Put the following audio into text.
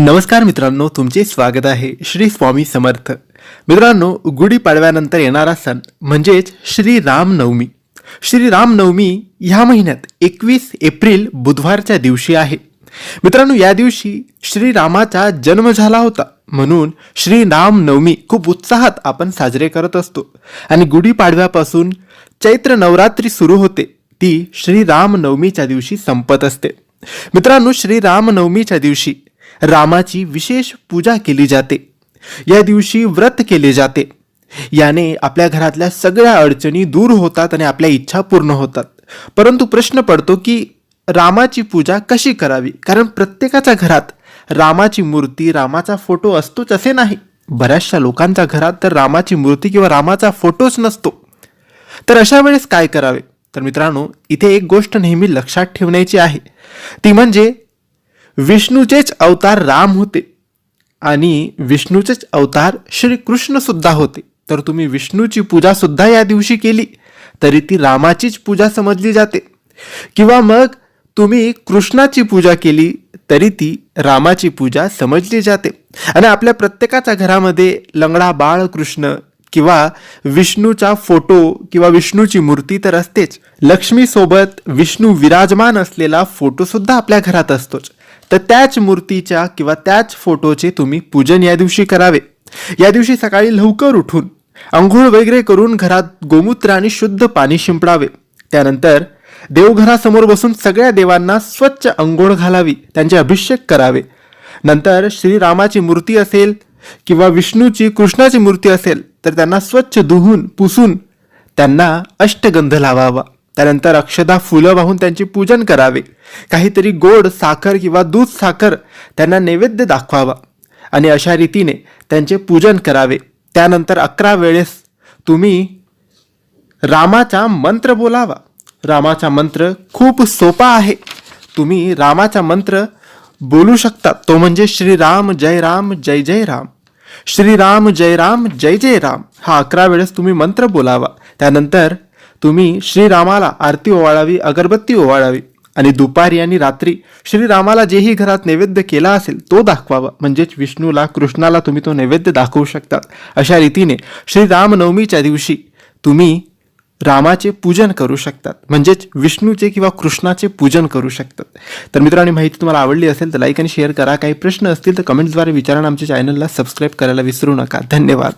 नमस्कार मित्रांनो तुमचे स्वागत आहे श्री स्वामी समर्थ. मित्रांनो गुढीपाडव्यानंतर येणारा सण म्हणजेच श्री रामनवमी. श्री रामनवमी ह्या महिन्यात एकवीस एप्रिल बुधवारच्या दिवशी आहे. मित्रांनो या दिवशी श्रीरामाचा जन्म झाला होता. म्हणून श्री रामनवमी खूप उत्साहात आपण साजरे करत असतो. आणि गुढीपाडव्यापासून चैत्र नवरात्री सुरू होते. ती श्री रामनवमीच्या दिवशी संपत असते. मित्रांनो श्री रामनवमीच्या दिवशी रामाची विशेष पूजा केली जाते. या दिवशी व्रत केले जाते. याने आपल्या घरातल्या सगळ्या अडचणी दूर होतात आणि आपल्या इच्छा पूर्ण होतात. परंतु प्रश्न पडतो की रामाची पूजा कशी करावी? कारण प्रत्येकाच्या घरात रामाची मूर्ती रामाचा फोटो असतोच असे नाही. बऱ्याचशा लोकांच्या घरात तर रामाची मूर्ती किंवा रामाचा फोटोच नसतो. तर अशा वेळेस काय करावे? तर मित्रांनो इथे एक गोष्ट नेहमी लक्षात ठेवण्याची आहे. ती म्हणजे विष्णूचेच अवतार राम होते आणि विष्णूचेच अवतार श्रीकृष्णसुद्धा होते. तर तुम्ही विष्णूची पूजासुद्धा या दिवशी केली तरी ती रामाचीच पूजा समजली जाते. किंवा मग तुम्ही कृष्णाची पूजा केली तरी ती रामाची पूजा समजली जाते. आणि आपल्या प्रत्येकाच्या घरामध्ये लंगडा बाळ कृष्ण किंवा विष्णूचा फोटो किंवा विष्णूची मूर्ती तर असतेच. लक्ष्मीसोबत विष्णू विराजमान असलेला फोटोसुद्धा आपल्या घरात असतोच. तर त्याच मूर्तीच्या किंवा त्याच फोटोचे तुम्ही पूजन या दिवशी करावे. या दिवशी सकाळी लवकर उठून आंघोळ वगैरे करून घरात गोमूत्र आणि शुद्ध पाणी शिंपडावे. त्यानंतर देवघरासमोर बसून सगळ्या देवांना स्वच्छ अंघोळ घालावी त्यांचे अभिषेक करावे. नंतर श्रीरामाची मूर्ती असेल किंवा विष्णूची कृष्णाची मूर्ती असेल तर त्यांना स्वच्छ धुवून पुसून त्यांना अष्टगंध लावावा. त्यानंतर अक्षदा फुलं वाहून त्यांचे पूजन करावे. काहीतरी गोड साखर किंवा दूध साखर त्यांना नैवेद्य दाखवावा आणि अशा रीतीने त्यांचे पूजन करावे. त्यानंतर अकरा वेळेस तुम्ही रामाचा मंत्र बोलावा. रामाचा मंत्र खूप सोपा आहे. तुम्ही रामाचा मंत्र बोलू शकता. तो म्हणजे श्रीराम जय राम जय जय राम. श्रीराम जय राम जय जय राम. हा अकरा वेळेस तुम्ही मंत्र बोलावा. त्यानंतर तुम्ही श्रीरामाला आरती ओवाळावी अगरबत्ती ओवाळावी आणि दुपारी आणि रात्री श्रीरामाला जेही घरात नैवेद्य केला असेल तो दाखवावा. म्हणजेच विष्णूला कृष्णाला तुम्ही तो नैवेद्य दाखवू शकता अशा रीतीने श्रीरामनवमीच्या दिवशी तुम्ही रामाचे पूजन करू शकतात. म्हणजेच विष्णूचे किंवा कृष्णाचे पूजन करू शकतात. तर मित्रांनो माहिती तुम्हाला आवडली असेल तर लाईक आणि शेअर करा. काही प्रश्न असतील तर कमेंट्सद्वारे विचारा आमच्या चॅनलला सबस्क्राईब करायला विसरू नका. धन्यवाद.